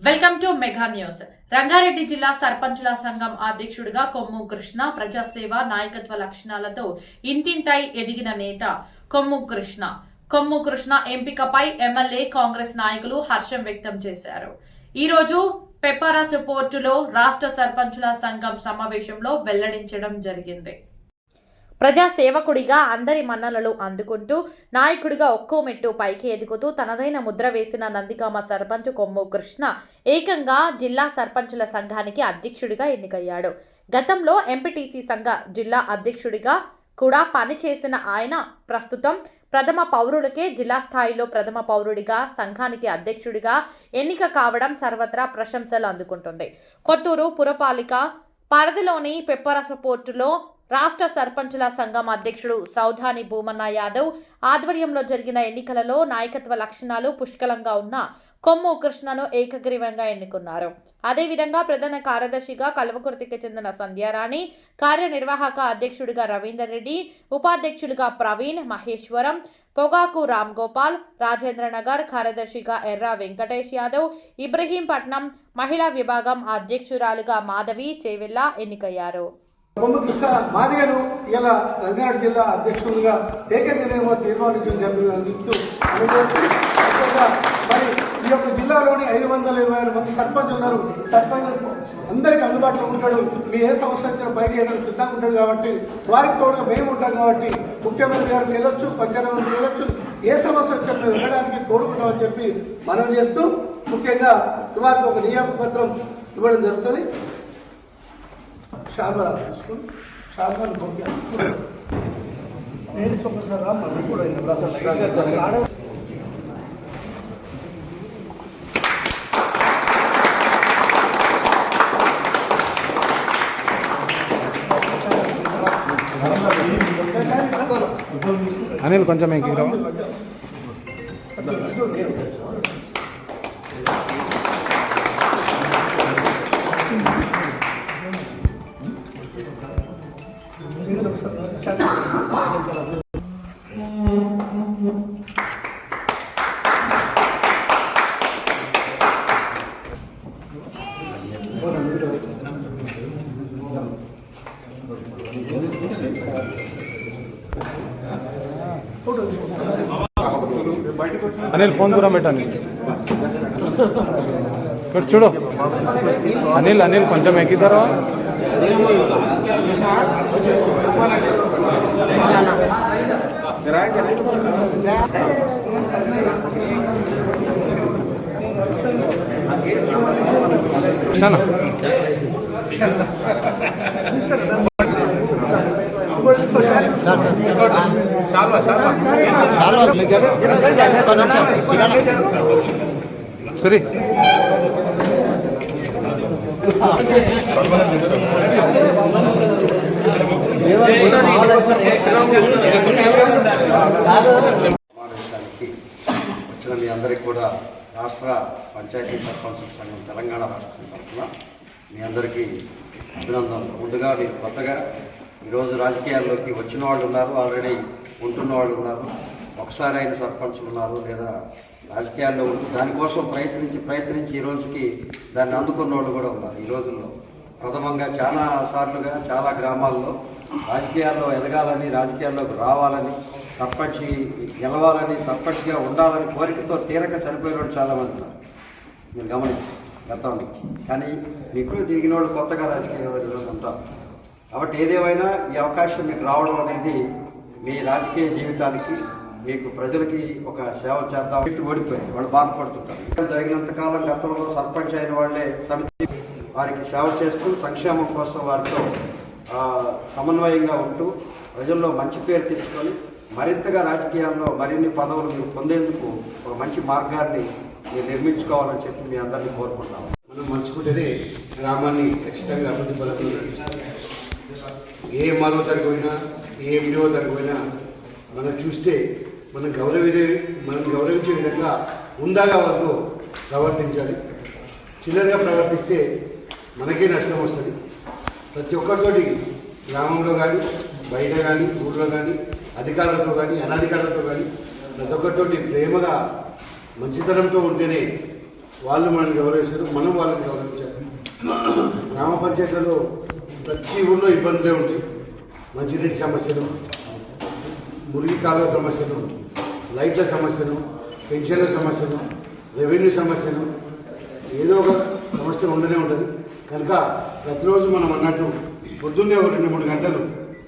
Welcome to Mega News. Rangareddy జిల్లా సర్పంచుల సంఘం అధ్యక్షుడిగా కొమ్ము కృష్ణ ప్రజాసేవ నాయకత్వ లక్షణాలతో ఇంతింతై ఎదిగిన నేత కొమ్ము కృష్ణ. కొమ్ము కృష్ణ ఎంపికపై ఎమ్మెల్యే కాంగ్రెస్ నాయకులు హర్షం వ్యక్తం చేశారు. ఈ రోజు పెప్పరస్ పోర్టులో రాష్ట్ర సర్పంచుల సంఘం సమావేశంలో వెల్లడించడం జరిగింది. ప్రజాసేవకుడిగా అందరి మన్ననలు అందుకుంటూ నాయకుడిగా ఒక్కో మెట్టు పైకి ఎదుగుతూ తనదైన ముద్ర వేసిన నందిగామ సర్పంచ్ కొమ్ము కృష్ణ ఏకంగా జిల్లా సర్పంచుల సంఘానికి అధ్యక్షుడిగా ఎన్నికయ్యాడు. గతంలో ఎంపీటీసీ సంఘ జిల్లా అధ్యక్షుడిగా కూడా పనిచేసిన ఆయన ప్రస్తుతం ప్రథమ పౌరులకే జిల్లా స్థాయిలో ప్రథమ పౌరుడిగా సంఘానికి అధ్యక్షుడిగా ఎన్నిక కావడం సర్వత్రా ప్రశంసలు అందుకుంటుంది. కొత్తూరు పురపాలిక పరిధిలోని పెప్పరస పోర్టులో రాష్ట్ర సర్పంచుల సంఘం అధ్యక్షుడు సౌధాని భూమన్న యాదవ్ ఆధ్వర్యంలో జరిగిన ఎన్నికలలో నాయకత్వ లక్షణాలు పుష్కలంగా ఉన్న కొమ్ము కృష్ణను ఏకగ్రీవంగా ఎన్నుకున్నారు. అదేవిధంగా ప్రధాన కార్యదర్శిగా కల్వకుర్తికి చెందిన సంధ్యారాణి కార్యనిర్వాహక అధ్యక్షుడిగా రవీందర్ రెడ్డి ఉపాధ్యక్షులుగా ప్రవీణ్ మహేశ్వరం పొగాకు రామ్ గోపాల్ రాజేంద్రనగర్ కార్యదర్శిగా ఎర్ర వెంకటేష్ యాదవ్ ఇబ్రహీంపట్నం మహిళా విభాగం అధ్యక్షురాలుగా మాధవి చేవెల్లా ఎన్నికయ్యారు. బొమ్మ కృష్ణ మాదిగను ఇలా రంగారెడ్డి జిల్లా అధ్యక్షుడిగా ఏకగ్రీవంగా తీర్మానించడం అందిస్తూ ముఖ్యంగా మరి ఈ యొక్క జిల్లాలోని ఐదు వందల ఇరవై ఆరు మంది సర్పంచ్ ఉన్నారు. సర్పంచ్ అందరికీ అందుబాటులో ఉంటాడు. మీ ఏ సమస్య వచ్చినా బయట ఏదైనా సిద్ధంగా ఉంటాడు కాబట్టి వారికి తోడుగా మేము ఉంటాం కాబట్టి ముఖ్యమంత్రి గారికి వెళ్ళొచ్చు పంచాయతీ వెళ్ళొచ్చు. ఏ సమస్య వచ్చినా మేము వెళ్ళడానికి కోరుకుంటామని చెప్పి మనం చేస్తూ ముఖ్యంగా వారికి ఒక నియామక పత్రం ఇవ్వడం జరుగుతుంది. శారదా తీసుకుని శారదాను పంపించాను నేను ఒకసారి రా మనం కూడా అనిల్ కొంచెం ఎక్కి రావా అనిల్ ఫోన్ దూరం పెట్టండి ఇక్కడ చూడు అనిల్ అనిల్ కొంచెం ఎక్కిద్దరా కృష్ణ సరే సమావేశానికి వచ్చిన మీ అందరికీ కూడా రాష్ట్ర పంచాయతీ సర్పంచ్ సంఘం తెలంగాణ రాష్ట్రం తరఫున మీ అందరికీ అభినందనలు. ముందుగా మీరు కొత్తగా ఈరోజు రాజకీయాల్లోకి వచ్చిన వాళ్ళు ఉన్నారు ఆల్రెడీ ఉంటున్న వాళ్ళు ఉన్నారు. ఒకసారి అయిన సర్పంచ్లు ఉన్నారు లేదా రాజకీయాల్లో ఉంటూ దానికోసం ప్రయత్నించి ప్రయత్నించి ఈ రోజుకి దాన్ని అందుకున్న వాళ్ళు కూడా ఉన్నారు ఈ రోజుల్లో. ప్రథమంగా చాలా సార్లుగా చాలా గ్రామాల్లో రాజకీయాల్లో ఎదగాలని రాజకీయాల్లోకి రావాలని సర్పంచ్ గెలవాలని సర్పంచ్గా ఉండాలని కోరికతో తీరక చనిపోయిన వాళ్ళు చాలామంది ఉన్నారు. మీరు గమనించారు గతం నుంచి. కానీ మీకు తిరిగిన వాళ్ళు కొత్తగా రాజకీయ ఉంటారు. కాబట్టి ఏదేమైనా ఈ అవకాశం మీకు రావడం అనేది మీ రాజకీయ జీవితానికి మీకు ప్రజలకి ఒక సేవ చేద్దాం. పెట్టి ఓడిపోయారు. వాళ్ళు బాధపడుతుంటారు. ఇక్కడ జరిగినంత కాలం గతంలో సర్పంచ్ అయిన వాళ్ళే సమితి వారికి సేవ చేస్తూ సంక్షేమం కోసం వారితో సమన్వయంగా ఉంటూ ప్రజల్లో మంచి పేరు తీసుకొని మరింతగా రాజకీయాల్లో మరిన్ని పదవులు మీరు పొందేందుకు ఒక మంచి మార్గాన్ని మీరు నిర్మించుకోవాలని చెప్పి మీ అందరినీ కోరుకుంటాము మనం మంచుకుంటేనే గ్రామాన్ని ఖచ్చితంగా అభివృద్ధి పథకంలో ఏ మరో జరిగిపోయినా ఏ విలువ జరిగిపోయినా మనం చూస్తే మనం గౌరవించే మనం గౌరవించే విధంగా ఉందాగా వరకు ప్రవర్తించాలి. చిల్లరగా ప్రవర్తిస్తే మనకే నష్టం వస్తుంది. ప్రతి ఒక్కరితోటి గ్రామంలో కానీ బయట కానీ ఊళ్ళో కానీ అధికారులతో కానీ అనధికారులతో కానీ ప్రతి ఒక్కరితోటి ప్రేమగా మంచితనంతో ఉంటేనే వాళ్ళు మనల్ని గౌరవిస్తారు మనం వాళ్ళని గౌరవించాలి. గ్రామ పంచాయతీలలో ప్రతి ఊళ్ళో ఇబ్బందులే ఉంటాయి. మంచినీటి సమస్యలు మురికి కాలువ సమస్యలు లైట్ల సమస్యలు పెన్షన్ల సమస్యలు రెవెన్యూ సమస్యలు ఏదో ఒక సమస్య ఉండనే ఉంటుంది. కనుక ప్రతిరోజు మనం అన్నట్టు పొద్దున్నే ఒక రెండు మూడు గంటలు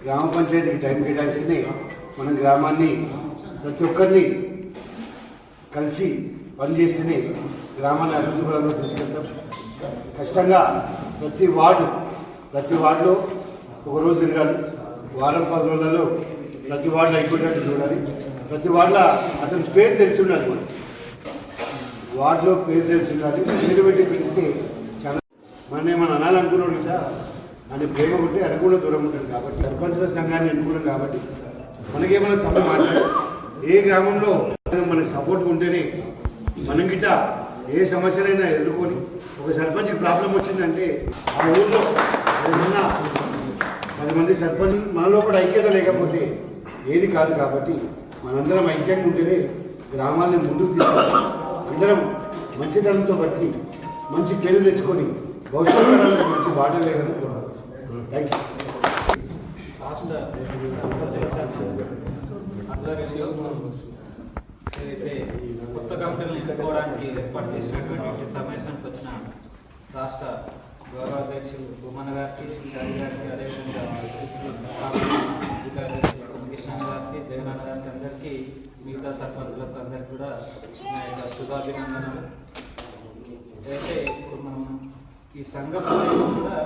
గ్రామ పంచాయతీకి టైం కేటాయిస్తేనే మనం గ్రామాన్ని ప్రతి ఒక్కరిని కలిసి పనిచేస్తేనే గ్రామాన్ని అభివృద్ధి పరంగా తీసుకెళ్తాం. ఖచ్చితంగా ప్రతి వార్డు ప్రతి వార్డులో ఒకరోజు తిరగాలి. వారం పది రోజులలో ప్రతి వాళ్ళ అయిపోయినట్టు చూడాలి. ప్రతి వాళ్ళ అతని పేరు తెలిసి ఉండాలి వార్డులో పేరు తెలిసి ఉండాలి. పేరు పెట్టి పిలిస్తే చాలా మన ఏమైనా అనాలనుకున్నాడు కదా అని ప్రేమ ఉంటే అది కూడా దూరం ఉంటుంది కాబట్టి సర్పంచుల సంఘాన్ని ఎన్నుకున్నాం కాబట్టి మనకేమైనా సభ మాట్లాడాలి ఏ గ్రామంలో మనకి సపోర్ట్ ఉంటేనే మనం గిట్ట ఏ సమస్యలైనా ఎదుర్కొని ఒక సర్పంచ్కి ప్రాబ్లం వచ్చిందంటే ఆ ఊళ్ళో ఏమన్నా పది మంది సర్పంచ్ మనలో కూడా ఐక్యత లేకపోతే ఏది కాదు కాబట్టి మనందరం ఐక్యంగా ఉంటేనే గ్రామాన్ని ముందుకు తీసుకెళ్ళి అందరం మంచితనంతో బట్టి మంచి పేరు తెచ్చుకొని భవిష్యత్తు మంచి బాట లేదని థ్యాంక్ యూ ఏదైతే కొత్త కంపెనీలు ఎన్నుకోవడానికి ఏర్పాటు చేసినటువంటి సమావేశానికి వచ్చిన రాష్ట్ర గౌరవ అధ్యక్షులు భూమన్న గారికి శ్రీకారి గారికి అదేవిధంగా కృష్ణ గారికి జగనన్న గారికి అందరికీ మిగతా సర్పంచులకు అందరికీ కూడా నా యొక్క శుభాభినందనలు. అయితే ఇప్పుడు మనం ఈ సంఘం కూడా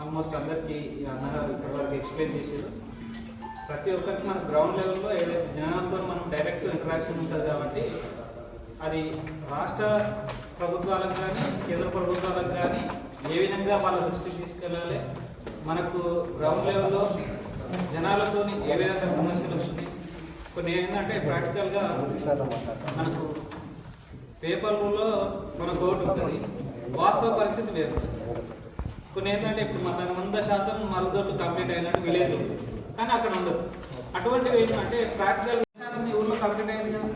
ఆల్మోస్ట్ అందరికీ ఈ అన్నగారు ఇప్పటివరకు ఎక్స్ప్లెయిన్ చేశారు. ప్రతి ఒక్కరికి మన గ్రౌండ్ లెవెల్లో ఏదైతే జనాలతో మనం డైరెక్ట్ ఇంటరాక్షన్ ఉంటుంది కాబట్టి అది రాష్ట్ర ప్రభుత్వాలకు కానీ కేంద్ర ప్రభుత్వాలకు కానీ ఏ విధంగా వాళ్ళ దృష్టికి తీసుకెళ్ళాలి? మనకు గ్రౌండ్ లెవెల్లో జనాలతో ఏ విధంగా సమస్యలు వస్తున్నాయి? కొన్ని ఏంటంటే ప్రాక్టికల్గా మనకు పేపర్లో మన కోర్టు ఉంటుంది. వాస్తవ పరిస్థితి వేరు. కొన్ని ఏంటంటే ఇప్పుడు మన వంద శాతం మరుగుదొడ్లు కంప్లీట్ అయినట్టు విలేజ్ కానీ అక్కడ ఉండదు. అటువంటివి ఏంటంటే ప్రాక్టికల్ మీ ఊళ్ళో కంప్లీట్ అయింది కదా.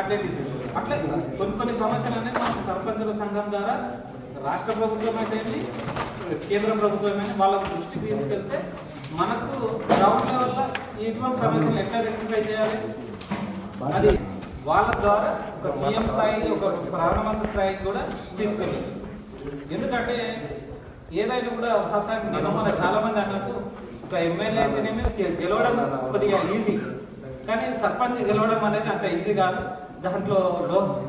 అట్లే తీసుకుంటారు అట్లే. కొన్ని కొన్ని సమస్యలు అనేది మనకు సర్పంచుల సంఘం ద్వారా రాష్ట్ర ప్రభుత్వం అయితే కేంద్ర ప్రభుత్వం అయితే వాళ్ళ దృష్టికి తీసుకెళ్తే మనకు గ్రౌండ్ లెవెల్లో ఇటువంటి సమస్యలు ఎట్లా రెక్టిఫై చేయాలి? అది వాళ్ళ ద్వారా ఒక సీఎం స్థాయి ఒక ప్రధానమంత్రి స్థాయికి కూడా తీసుకెళ్ళచ్చు. ఎందుకంటే ఏదైనా కూడా అవకాశానికి నేను మన చాలా మంది అన్నట్టు ఒక ఎమ్మెల్యే అయితేనేమి గెలవడం కొద్దిగా ఈజీ కానీ సర్పంచ్ గెలవడం అనేది అంత ఈజీ కాదు. దాంట్లో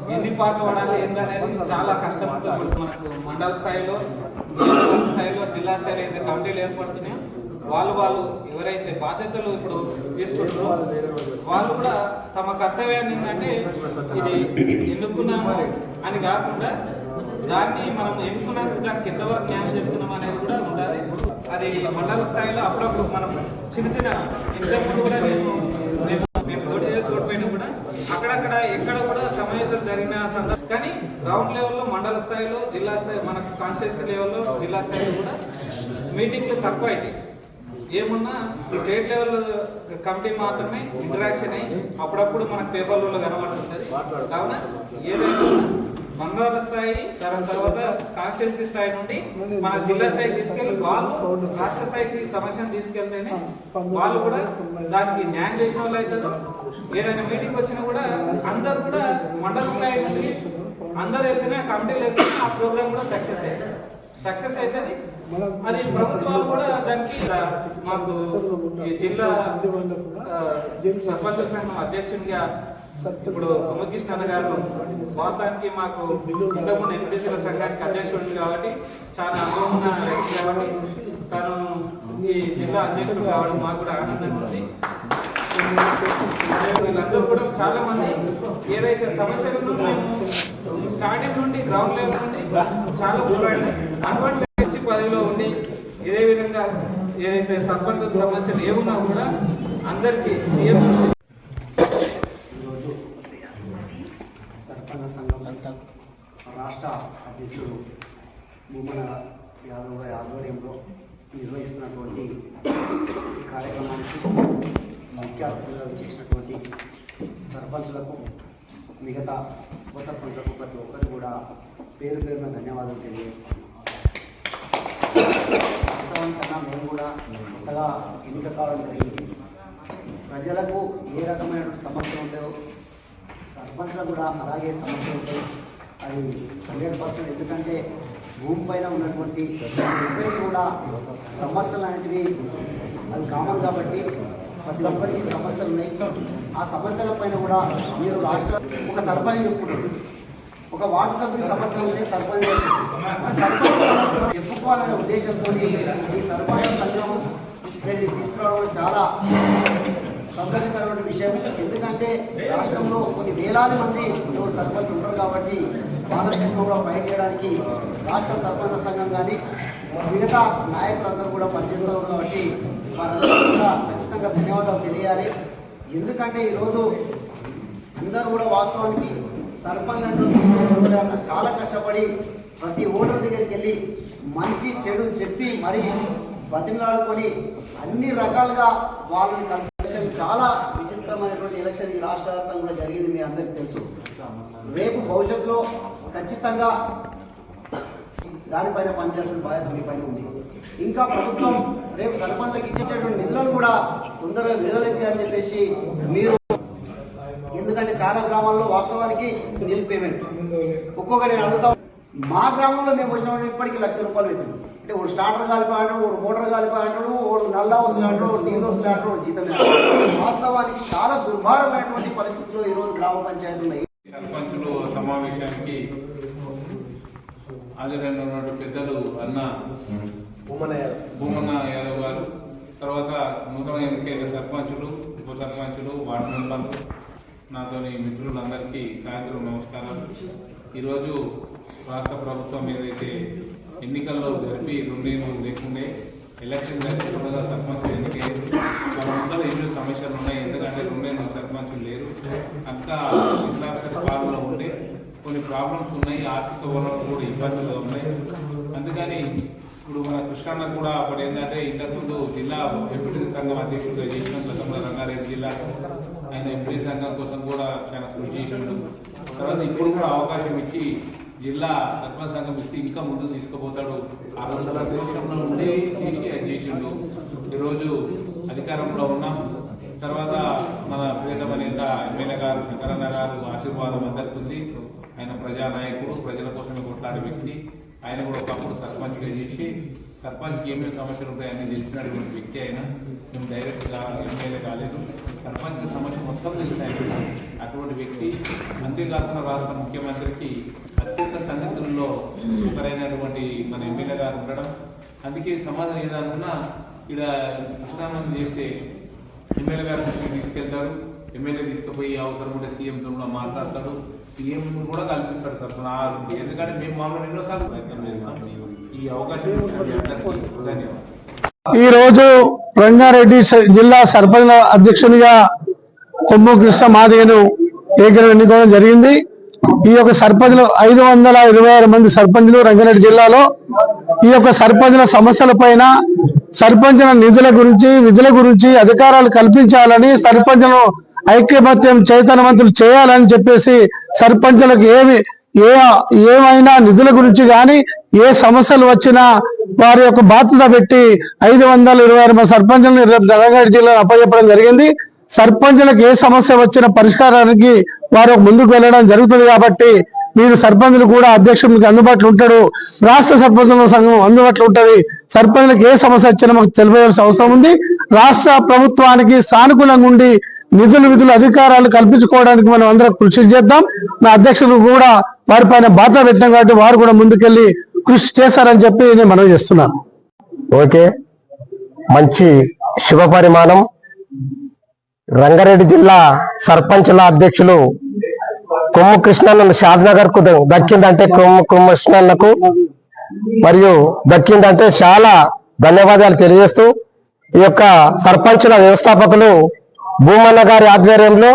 ఎన్ని పాటలు పడాలి ఏందనేది చాలా కష్టం మనకు మండల స్థాయిలో స్థాయిలో జిల్లా స్థాయిలో అయితే కమిటీలు ఏర్పడుతున్నాయో వాళ్ళు వాళ్ళు ఎవరైతే బాధ్యతలు ఇప్పుడు తీసుకుంటారో వాళ్ళు కూడా తమ కర్తవ్యాన్ని ఏంటంటే ఇది ఎన్నుకున్నాము అని కాకుండా దాన్ని మనం ఎన్నుకున్నాక దానికి ఎంతవరకు న్యాయం చేస్తున్నాం అనేది కూడా ఉండాలి. అది మండల స్థాయిలో అప్పుడప్పుడు మనం చిన్న చిన్న ఇంతకుముందు కూడా నేను నేను- మేము పోటీ చేసి ఓడిపోయినా కూడా అక్కడక్కడ ఎక్కడ కూడా సమావేశాలు జరిగిన సందర్భం కానీ గ్రౌండ్ లెవెల్లో మండల స్థాయిలో జిల్లా స్థాయి మన కాన్స్టిట్యూన్సీ లెవెల్లో జిల్లా స్థాయిలో కూడా మీటింగ్లు తక్కువ అయితే ఏమున్నా స్టేట్ లెవెల్ కమిటీ మాత్రమే ఇంటరాక్షన్ అయ్యి అప్పుడప్పుడు మనకు పేపర్లలో కనబడుతుంది కావున ఏదైనా మండల స్థాయి దాని తర్వాత కాన్స్టిట్యున్సీ స్థాయి నుండి మన జిల్లా స్థాయికి తీసుకెళ్ళి వాళ్ళు రాష్ట్ర స్థాయికి సమస్యను తీసుకెళ్తేనే వాళ్ళు కూడా దానికి న్యాయం చేసిన వాళ్ళు అవుతారు. ఏదైనా మీటింగ్ వచ్చినా కూడా అందరు కూడా మండల స్థాయి నుండి అందరు వెళ్తేనే కమిటీలు వెళ్తేనే ఆ ప్రోగ్రామ్ కూడా సక్సెస్ అయ్యింది సక్సెస్ అవుతుంది. అది ప్రభుత్వాలు కూడా దానికి మాకు ఈ జిల్లా సర్పంచ్ సంఘం అధ్యక్షునిగా ఇప్పుడు కుమకృష్ణ గారు వాస్తవానికి మాకు ఇంతకుముందు ఎంపీసీల సంఘానికి అధ్యక్షుడు కాబట్టి చాలా అనుభవం ఉన్న వ్యక్తి కాబట్టి తను ఈ జిల్లా అధ్యక్షుడు కావడం మాకు కూడా ఆనందంగా ఉంది. వీళ్ళందరూ కూడా చాలా మంది ఏదైతే సమస్యలు మేము స్టార్టింగ్ నుండి గ్రౌండ్ లెవెల్ నుండి చాలా పోరాడి అటువంటి మంచి పదవిలో ఉండి ఇదే విధంగా ఏదైతే సర్పంచ్ సమస్యలు ఏమున్నా కూడా అందరికీ సీఎం దృష్టి ఈరోజు సర్పంచ సంఘం రాష్ట్ర అధ్యక్షుడు భూమన యాదవ్ గారి ఆధ్వర్యంలో నిర్వహిస్తున్నటువంటి కార్యక్రమానికి ముఖ్య అతిథులుగా చేసినటువంటి సర్పంచులకు మిగతా ఉప సర్పంచులకు ప్రతి ఒక్కరు కూడా పేరు పేరున ధన్యవాదాలు తెలియజేస్తున్నాను. కన్నా మేము కూడా కొత్తగా ఎన్నిక కావడం జరిగింది. ప్రజలకు ఏ రకమైన సమస్యలు ఉంటాయో సర్పంచ్లు కూడా అలాగే సమస్యలు ఉంటాయి అది హండ్రెడ్ పర్సెంట్. ఎందుకంటే భూమి పైన ఉన్నటువంటి ఎవరికి కూడా సమస్యలు లాంటివి అది కామన్ కాబట్టి ప్రతి ఒక్కరికి సమస్యలు ఉన్నాయి. ఆ సమస్యల పైన కూడా మీరు రాష్ట్ర ఒక సర్పంచ్ చెప్పుకుంటారు. ఒక వార్డు సభ్యుడి సమస్య ఉంటే సర్పంచ్ సర్పంచ్ చెప్పుకోవాలనే ఉద్దేశంతో ఈ సర్పంచ్ సంఘం తీసుకురావడం చాలా సంతోషకరమైన విషయం ఎందుకంటే రాష్ట్రంలో కొన్ని వేలాది మంది సర్పంచ్ ఉంటారు కాబట్టి వాళ్ళ కూడా ఫైట్ చేయడానికి రాష్ట్ర సర్పంచ్ సంఘం కానీ మిగతా నాయకులందరూ కూడా పనిచేస్తున్నారు కాబట్టి వారందరూ కూడా ఖచ్చితంగా ధన్యవాదాలు తెలియాలి. ఎందుకంటే ఈరోజు అందరూ కూడా వాస్తవానికి సర్పంచ్ చాలా కష్టపడి ప్రతి ఓటర్ దగ్గరికి వెళ్ళి మంచి చెడు చెప్పి మరి బతిమలాడుకొని అన్ని రకాలుగా వాళ్ళని కలిసి చాలా విచిత్రమైనటువంటి ఎలక్షన్ ఈ రాష్ట్ర వ్యాప్తంగా కూడా జరిగింది మీ అందరికీ తెలుసు. రేపు భవిష్యత్తులో ఖచ్చితంగా దానిపైన పనిచేయాల్సిన బాధ్యత మీ పైన ఉంది. ఇంకా ప్రభుత్వం రేపు సర్పంచ్లకు ఇచ్చేటటువంటి నిధులను కూడా తొందరగా విడుదల చేయాలని చెప్పేసి మీరు ఎందుకంటే చాలా గ్రామాల్లో వాస్తవానికి నిల్ పేమెంట్. ఒక్కొక్క నేను మా గ్రామంలో మేము వచ్చిన ఇప్పటికీ లక్ష రూపాయలు పెట్టింది. అంటే ఒక స్టార్టర్ కలిపి అంటాడు ఒక మోటార్ కలిపి అంటాడు ఒక నల్ల ఒక నీళ్ళు ఒక జీతం. వాస్తవానికి చాలా దుర్భారమైనటువంటి పరిస్థితుల్లో ఈరోజు గ్రామ పంచాయతీలు ఉన్నాయి సర్పంచులు సమావేశానికి హాజరైనటువంటి పెద్దలు అన్న భూమన్న యాదవ్ గారు తర్వాత నూతన ఎన్నికైన సర్పంచులు ఉప సర్పంచులు వార్డు మెంబర్లు నాతోని మిత్రులందరికీ సాయంత్రం నమస్కారాలు. ఈరోజు రాష్ట్ర ప్రభుత్వం ఏదైతే ఎన్నికల్లో జరిపి రెండేళ్ళు లేకుండే ఎలక్షన్ జరగకుండా సర్పంచ్ ఎన్నికయ్యారు వాళ్ళ ఎన్నో సమస్యలు ఉన్నాయి. ఎందుకంటే రెండేళ్ళు సర్పంచ్ లేరు. అంతా ఇన్ఫ్రాస్ట్రక్చర్ పాలనలో ఉండే కొన్ని ప్రాబ్లమ్స్ ఉన్నాయి. ఆర్థిక వనరులు కూడా ఇబ్బందులు ఉన్నాయి. అందుకని ఇప్పుడు మన కృష్ణన్న కూడా అప్పుడు ఏంటంటే ఇంతకుముందు జిల్లా ఎంపీటీ సంఘం అధ్యక్షుడిగా చేసిన గతంలో రంగారెడ్డి జిల్లా ఆయన ఎంపీ సంఘం కోసం కూడా చాలా కృషి చేసిండు. తర్వాత ఇప్పుడు కూడా అవకాశం ఇచ్చి జిల్లా సర్పంచ్ సంఘం ఇస్తే ఇంకా ముందుకు తీసుకుపోతాడు. ఆ రోజు ప్రతిపక్షంలో ఉండి చేసి ఆయన చేసిండు. ఈరోజు అధికారంలో ఉన్నాం. తర్వాత మన ప్రియతమ నేత ఎమ్మెల్యే గారు శంకరన్న గారు ఆశీర్వాదం అందరి ఉంది ఆయన ప్రజానాయకుడు ప్రజల కోసమే కొట్లాడే వ్యక్తి. ఆయన కూడా ఒకప్పుడు సర్పంచ్గా చేసి సర్పంచ్కి ఏమేమి సమస్యలు ఉంటాయని తెలిసినటువంటి వ్యక్తి ఆయన. మేము డైరెక్ట్గా ఎమ్మెల్యే కాలేదు. సర్పంచ్ సమస్య మొత్తం తెలిసిన అటువంటి వ్యక్తి. అంతేకాకుండా రాష్ట్ర ముఖ్యమంత్రికి సన్నిహితుల్లో ఒకరైనటువంటి మన ఎమ్మెల్యే గారు ఉండడం అందుకే సమాజం ఏదనుకున్నా ఇక్కడ కృష్ణానందం చేస్తే ఎమ్మెల్యే గారి దృష్టికి తీసుకెళ్తాడు ఎమ్మెల్యే తీసుకుపోయి అవసరం ఉంటే సీఎంతో కూడా మాట్లాడతాడు. సీఎం కూడా కల్పిస్తాడు సార్. ఎందుకంటే మేము మామూలు ఎన్నోసార్లు ప్రయత్నం చేస్తాం. ఈ అవకాశం ఇచ్చిన మీ అందరికీ ధన్యవాదాలు. ఈ రోజు రంగారెడ్డి స- జిల్లా సర్పంచ్ అధ్యక్షునిగా కొమ్ము కృష్ణ మాదిగను ఏకగ్రహం ఎన్నుకోవడం జరిగింది. ఈ యొక్క సర్పంచ్లు ఐదు వందల ఇరవై ఆరు మంది సర్పంచ్లు రంగారెడ్డి జిల్లాలో. ఈ యొక్క సర్పంచ్ల సమస్యల పైన సర్పంచ్ల నిధుల గురించి విధుల గురించి అధికారాలు కల్పించాలని సర్పంచ్లను ఐక్యమత్యం చైతన్యవంతులు చేయాలని చెప్పేసి సర్పంచ్లకు ఏమి ఏ ఏమైనా నిధుల గురించి కానీ ఏ సమస్యలు వచ్చినా వారి యొక్క బాధ్యత పెట్టి ఐదు వందల ఇరవై ఆరు మంది సర్పంచులను రంగారెడ్డి జిల్లాలో అప్పచెప్పడం జరిగింది. సర్పంచులకు ఏ సమస్య వచ్చిన పరిష్కారానికి వారు ముందుకు వెళ్ళడం జరుగుతుంది కాబట్టి మీరు సర్పంచులు కూడా అధ్యక్షునికి అందుబాటులో ఉంటాడు రాష్ట్ర సర్పంచుల సంఘం అందుబాటులో ఉంటుంది. సర్పంచులకు ఏ సమస్య వచ్చినా మాకు తెలియవలసిన అవసరం ఉంది. రాష్ట్ర ప్రభుత్వానికి సానుకూలంగా ఉండి నిధులు విధులు అధికారాలు కల్పించుకోవడానికి మనం అందరం కృషి చేద్దాం. నా అధ్యక్షులు కూడా వారిపైన బాధ పెట్టినాం కాబట్టి వారు కూడా ముందుకెళ్ళి కృషి చేశారని చెప్పి నేను మనవి చేస్తున్నాను. ఓకే. మంచి శుభ పరిమాణం. రంగారెడ్డి జిల్లా సర్పంచుల అధ్యక్షులు కొమ్ము కృష్ణన్నను షాద్నగర్కు దక్కిందంటే కొమ్ము కృష్ణన్నకు మరియు దక్కిందంటే చాలా ధన్యవాదాలు తెలియజేస్తూ ఈ యొక్క సర్పంచుల వ్యవస్థాపకులు భూమన్న గారి ఆధ్వర్యంలో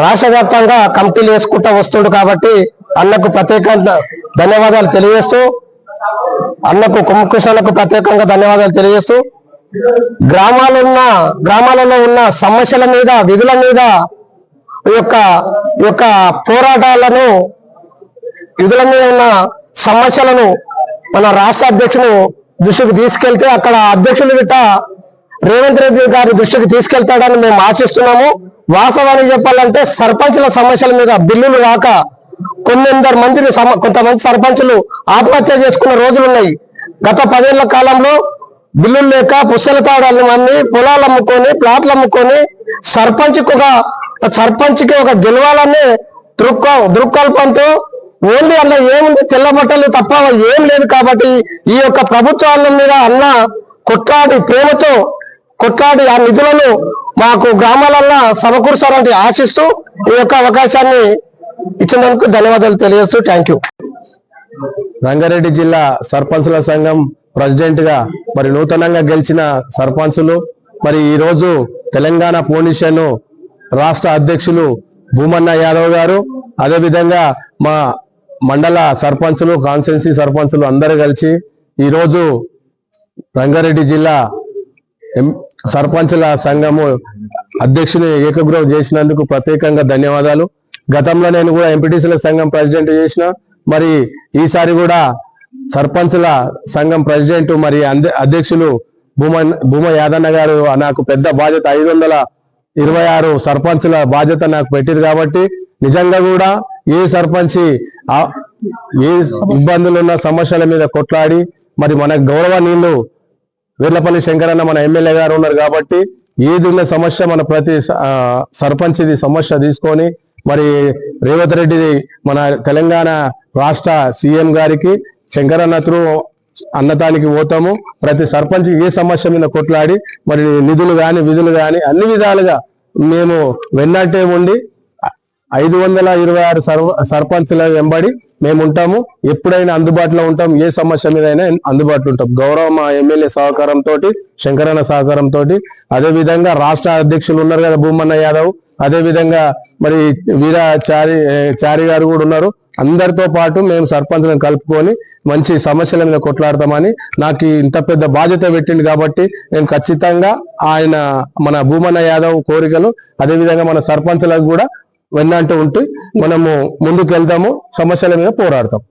రాష్ట్ర వ్యాప్తంగా కమిటీలు వేసుకుంటూ వస్తుండు కాబట్టి అన్నకు ప్రత్యేక ధన్యవాదాలు తెలియజేస్తూ అన్నకు కుంభకృష్ణలకు ప్రత్యేకంగా ధన్యవాదాలు తెలియజేస్తూ గ్రామాలున్న గ్రామాలలో ఉన్న సమస్యల మీద విధుల మీద యొక్క యొక్క పోరాటాలను విధుల మీద ఉన్న సమస్యలను మన రాష్ట్ర అధ్యక్షుడు దృష్టికి తీసుకెళ్తే అక్కడ అధ్యక్షులు గిట్ట రేవంత్ రెడ్డి గారి దృష్టికి తీసుకెళ్తాడని మేము ఆశిస్తున్నాము. వాస్తవానికి చెప్పాలంటే సర్పంచుల సమస్యల మీద బిల్లులు రాక కొన్నిందరు మందిని సమ- కొంతమంది సర్పంచులు ఆత్మహత్య చేసుకున్న రోజులు ఉన్నాయి. గత పదేళ్ళ కాలంలో బిల్లులు లేక పుస్తల తాడాలు అమ్మి పొలాలు అమ్ముకొని ప్లాట్లు అమ్ముకొని సర్పంచ్కి ఒక సర్పంచ్కి ఒక గెలవాలనే దృక్ దృక్కల్పంతో ఓన్లీ అందులో ఏముంది? తెల్ల బట్టలు తప్ప ఏం లేదు కాబట్టి ఈ యొక్క ప్రభుత్వాల మీద అన్న కొట్లాడి ప్రేమతో కొట్లాడి ఆ నిధులను మాకు గ్రామాలల్లో సమకూర్చాలని ఆశిస్తూ ఈ యొక్క అవకాశాన్ని ఇచ్చినందుకు ధన్యవాదాలు తెలియజేస్తూ థ్యాంక్ యూ. రంగారెడ్డి జిల్లా సర్పంచుల సంఘం ప్రెసిడెంట్గా మరి నూతనంగా గెలిచిన సర్పంచులు మరి ఈ రోజు తెలంగాణ ఫౌండేషన్ రాష్ట్ర అధ్యక్షులు భూమన్న యాదవ్ గారు అదే విధంగా మా మండల సర్పంచులు కాన్స్టెన్సీ సర్పంచులు అందరూ కలిసి ఈరోజు రంగారెడ్డి జిల్లా ఎం- సర్పంచుల సంఘము అధ్యక్షుని ఏకగ్రహం చేసినందుకు ప్రత్యేకంగా ధన్యవాదాలు. గతంలో నేను కూడా ఎంపీటీసీల సంఘం ప్రెసిడెంట్ చేసిన మరి ఈసారి కూడా సర్పంచుల సంఘం ప్రెసిడెంట్ మరి అంద- అధ్యక్షులు భూమ భూమ యాదన్న గారు నాకు పెద్ద బాధ్యత. ఐదు వందల ఇరవై ఆరు సర్పంచుల బాధ్యత నాకు పెట్టింది కాబట్టి నిజంగా కూడా ఏ సర్పంచి ఏ ఇబ్బందులు ఉన్న సమస్యల మీద కొట్లాడి మరి మన గౌరవనీయులు వీర్లపల్లి శంకరన్న మన ఎమ్మెల్యే గారు ఉన్నారు కాబట్టి ఏది ఉన్న సమస్య మన ప్రతి స- సమస్య తీసుకొని మరి రేవంత్ రెడ్డిది మన తెలంగాణ రాష్ట్ర సీఎం గారికి శంకరన్న అన్నదానికి పోతాము. ప్రతి సర్పంచ్ ఏ సమస్య మీద కొట్లాడి మరి నిధులు గాని విధులు గాని అన్ని విధాలుగా మేము వెన్నట్టే ఉండి ఐదు వందల ఇరవై ఆరు సర్వ సర్పంచ్ల వెంబడి మేము ఉంటాము. ఎప్పుడైనా అందుబాటులో ఉంటాం. ఏ సమస్య మీద అయినా అందుబాటులో ఉంటాం. గౌరవ మా ఎమ్మెల్యే సహకారంతో శంకరన్న సహకారంతో అదే విధంగా రాష్ట్ర అధ్యక్షులు ఉన్నారు కదా భూమన్న యాదవ్ అదే విధంగా మరి వీర చారి చారి గారు కూడా ఉన్నారు. అందరితో పాటు మేము సర్పంచ్లను కలుపుకొని మంచి సమస్యల మీద కొట్లాడతామని నాకు ఇంత పెద్ద బాధ్యత పెట్టింది కాబట్టి నేను ఖచ్చితంగా ఆయన మన భూమన్న యాదవ్ కోరికలు అదేవిధంగా మన సర్పంచులకు కూడా వెన్నంటూ ఉంటూ మనము ముందుకు వెళ్తాము సమస్యల మీద పోరాడతాం.